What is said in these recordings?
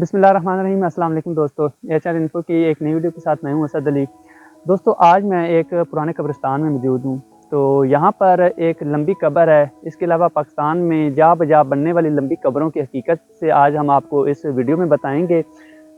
بسم اللہ الرحمن الرحیم، السلام علیکم دوستو ایچ آر انفو کی ایک نئی ویڈیو کے ساتھ میں ہوں، اسد علی۔ دوستو، آج میں ایک پرانے قبرستان میں موجود ہوں۔ تو یہاں پر ایک لمبی قبر ہے۔ اس کے علاوہ پاکستان میں جا بجا بننے والی لمبی قبروں کی حقیقت سے آج ہم آپ کو اس ویڈیو میں بتائیں گے۔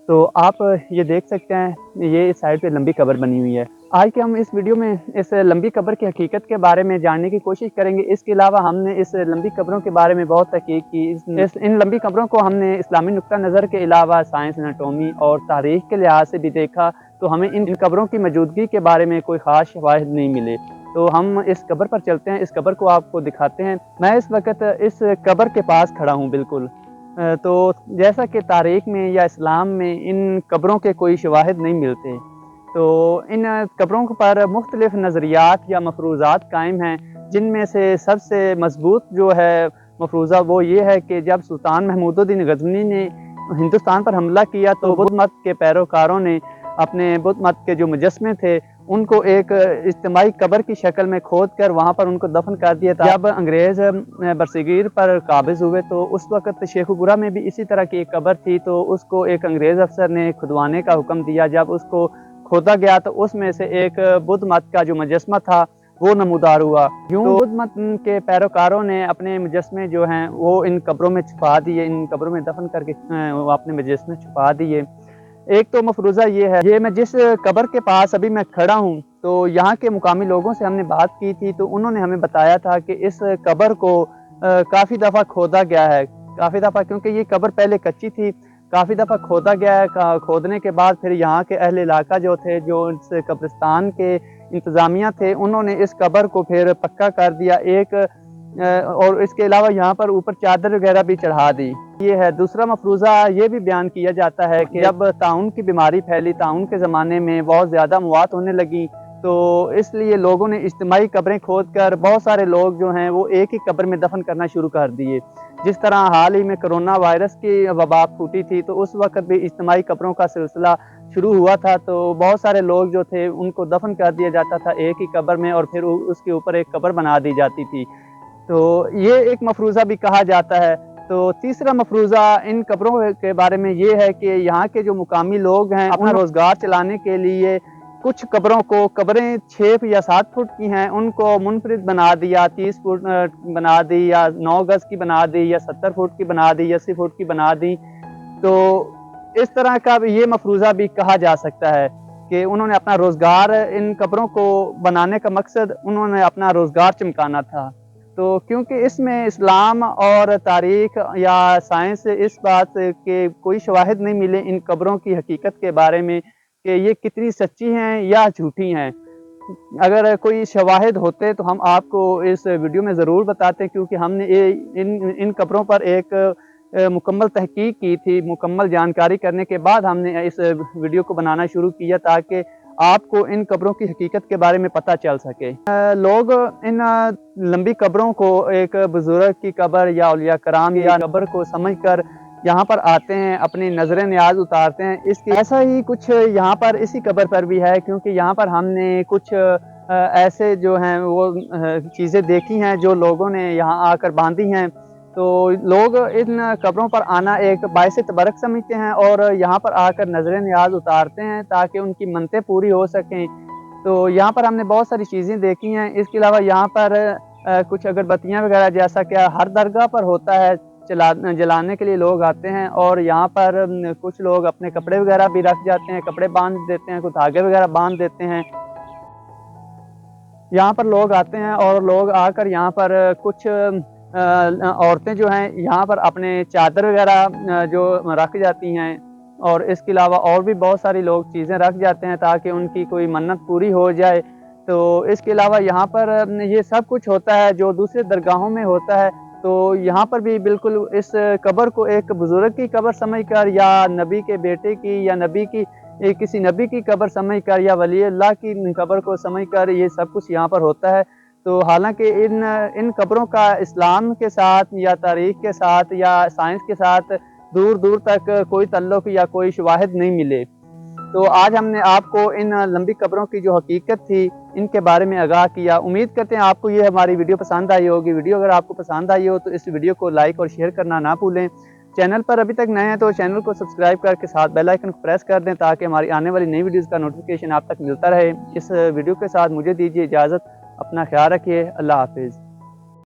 تو آپ یہ دیکھ سکتے ہیں یہ اس سائڈ پہ لمبی قبر بنی ہوئی ہے۔ آج کے ہم اس ویڈیو میں اس لمبی قبر کی حقیقت کے بارے میں جاننے کی کوشش کریں گے۔ اس کے علاوہ ہم نے اس لمبی قبروں کے بارے میں بہت تحقیق کی۔ اس ان لمبی قبروں کو ہم نے اسلامی نقطہ نظر کے علاوہ سائنس انٹومی اور تاریخ کے لحاظ سے بھی دیکھا تو ہمیں ان قبروں کی موجودگی کے بارے میں کوئی خاص شواہد نہیں ملے۔ تو ہم اس قبر پر چلتے ہیں۔ اس قبر کو آپ کو دکھاتے ہیں۔ میں اس وقت اس قبر کے پاس کھڑا ہوں بالکل۔ تو جیسا کہ تاریخ میں یا اسلام میں ان قبروں کے کوئی شواہد نہیں ملتے، تو ان قبروں پر مختلف نظریات یا مفروضات قائم ہیں، جن میں سے سب سے مضبوط جو ہے مفروضہ وہ یہ ہے کہ جب سلطان محمود الدین غزنی نے ہندوستان پر حملہ کیا تو بدھ مت کے پیروکاروں نے اپنے بدھ مت کے جو مجسمے تھے ان کو ایک اجتماعی قبر کی شکل میں کھود کر وہاں پر ان کو دفن کر دیا تھا۔ جب انگریز برصغیر پر قابض ہوئے تو اس وقت شیخ گرا میں بھی اسی طرح کی ایک قبر تھی تو اس کو ایک انگریز افسر نے کھدوانے کا حکم دیا۔ جب اس کو کھودا گیا تو اس میں سے ایک بدھ مت کا جو مجسمہ تھا وہ نمودار ہوا۔ یوں بدھ مت کے پیروکاروں نے اپنے مجسمے جو ہیں وہ ان قبروں میں چھپا دیے ان قبروں میں دفن کر کے وہ اپنے مجسمے چھپا دیے۔ ایک تو مفروضہ یہ ہے، یہ میں جس قبر کے پاس ابھی میں کھڑا ہوں، تو یہاں کے مقامی لوگوں سے ہم نے بات کی تھی، تو انہوں نے ہمیں بتایا تھا کہ اس قبر کو کافی دفعہ کھودا گیا ہے۔ کافی دفعہ کیونکہ یہ قبر پہلے کچی تھی، کافی دفعہ کھودا گیا ہے۔ کھودنے کے بعد پھر یہاں کے اہل علاقہ جو تھے، جو اس قبرستان کے انتظامیہ تھے، انہوں نے اس قبر کو پھر پکا کر دیا۔ ایک اور اس کے علاوہ یہاں پر اوپر چادر وغیرہ بھی چڑھا دی۔ یہ ہے، دوسرا مفروضہ یہ بھی بیان کیا جاتا ہے کہ جب تعاون کی بیماری پھیلی، تعاون کے زمانے میں بہت زیادہ موات ہونے لگی، تو اس لیے لوگوں نے اجتماعی قبریں کھود کر بہت سارے لوگ جو ہیں وہ ایک ہی قبر میں دفن کرنا شروع کر دیے۔ جس طرح حال ہی میں کرونا وائرس کی وبا پھوٹی تھی، تو اس وقت بھی اجتماعی قبروں کا سلسلہ شروع ہوا تھا، تو بہت سارے لوگ جو تھے ان کو دفن کر دیا جاتا تھا ایک ہی قبر میں اور پھر اس کے اوپر ایک قبر بنا دی جاتی تھی۔ تو یہ ایک مفروضہ بھی کہا جاتا ہے۔ تو تیسرا مفروضہ ان قبروں کے بارے میں یہ ہے کہ یہاں کے جو مقامی لوگ ہیں اپنا روزگار چلانے کے لیے کچھ قبروں کو قبریں چھ یا سات فٹ کی ہیں ان کو منفرد بنا دیا تیس فٹ بنا دی یا نو گز کی بنا دی یا ستر فٹ کی بنا دی یا اسی فٹ کی بنا دی۔ تو اس طرح کا یہ مفروضہ بھی کہا جا سکتا ہے کہ انہوں نے اپنا روزگار ان قبروں کو بنانے کا مقصد انہوں نے اپنا روزگار چمکانا تھا۔ تو کیونکہ اس میں اسلام اور تاریخ یا سائنس اس بات کے کوئی شواہد نہیں ملے ان قبروں کی حقیقت کے بارے میں کہ یہ کتنی سچی ہیں یا جھوٹی ہیں۔ اگر کوئی شواہد ہوتے تو ہم آپ کو اس ویڈیو میں ضرور بتاتے کیونکہ ہم نے ان ان قبروں پر ایک مکمل تحقیق کی تھی، مکمل جانکاری کرنے کے بعد ہم نے اس ویڈیو کو بنانا شروع کیا تاکہ آپ کو ان قبروں کی حقیقت کے بارے میں پتہ چل سکے۔ لوگ ان لمبی قبروں کو ایک بزرگ کی قبر یا اولیاء کرام یا قبر کو سمجھ کر یہاں پر آتے ہیں، اپنی نظر نیاز اتارتے ہیں۔ اس کے ایسا ہی کچھ یہاں پر اسی قبر پر بھی ہے، کیونکہ یہاں پر ہم نے کچھ ایسے جو ہیں وہ چیزیں دیکھی ہیں جو لوگوں نے یہاں آ کر باندھی ہیں۔ تو لوگ ان قبروں پر آنا ایک باعث تبرک سمجھتے ہیں اور یہاں پر آ کر نظر نیاز اتارتے ہیں تاکہ ان کی منتیں پوری ہو سکیں۔ تو یہاں پر ہم نے بہت ساری چیزیں دیکھی ہیں۔ اس کے علاوہ یہاں پر کچھ اگربتیاں وغیرہ جیسا کہ ہر درگاہ پر ہوتا ہے جلانے کے لیے لوگ آتے ہیں اور یہاں پر کچھ لوگ اپنے کپڑے وغیرہ بھی رکھ جاتے ہیں، کپڑے باندھ دیتے ہیں، کچھ دھاگے وغیرہ باندھ دیتے ہیں۔ یہاں پر لوگ آتے ہیں اور لوگ آ کر یہاں پر کچھ عورتیں جو ہیں، یہاں پر اپنے چادر وغیرہ جو رکھ جاتی ہیں۔ اور اس کے علاوہ اور بھی بہت ساری لوگ چیزیں رکھ جاتے ہیں تاکہ ان کی کوئی منت پوری ہو جائے۔ تو اس کے علاوہ یہاں پر یہ سب کچھ ہوتا ہے جو دوسرے درگاہوں میں ہوتا ہے۔ تو یہاں پر بھی بالکل اس قبر کو ایک بزرگ کی قبر سمجھ کر یا نبی کے بیٹے کی یا نبی کی کسی نبی کی قبر سمجھ کر یا ولی اللہ کی قبر کو سمجھ کر یہ سب کچھ یہاں پر ہوتا ہے۔ تو حالانکہ ان ان قبروں کا اسلام کے ساتھ یا تاریخ کے ساتھ یا سائنس کے ساتھ دور دور تک کوئی تعلق یا کوئی شواہد نہیں ملے۔ تو آج ہم نے آپ کو ان لمبی قبروں کی جو حقیقت تھی، ان کے بارے میں آگاہ کیا۔ امید کرتے ہیں آپ کو یہ ہماری ویڈیو پسند آئی ہوگی۔ ویڈیو اگر آپ کو پسند آئی ہو تو اس ویڈیو کو لائک اور شیئر کرنا نہ بھولیں۔ چینل پر ابھی تک نئے ہیں تو چینل کو سبسکرائب کر کے ساتھ بیل آئکن کو پریس کر دیں تاکہ ہماری آنے والی نئی ویڈیوز کا نوٹیفیکیشن آپ تک ملتا رہے۔ اس ویڈیو کے ساتھ مجھے دیجیے اجازت۔ اپنا خیال رکھیے اللہ حافظ۔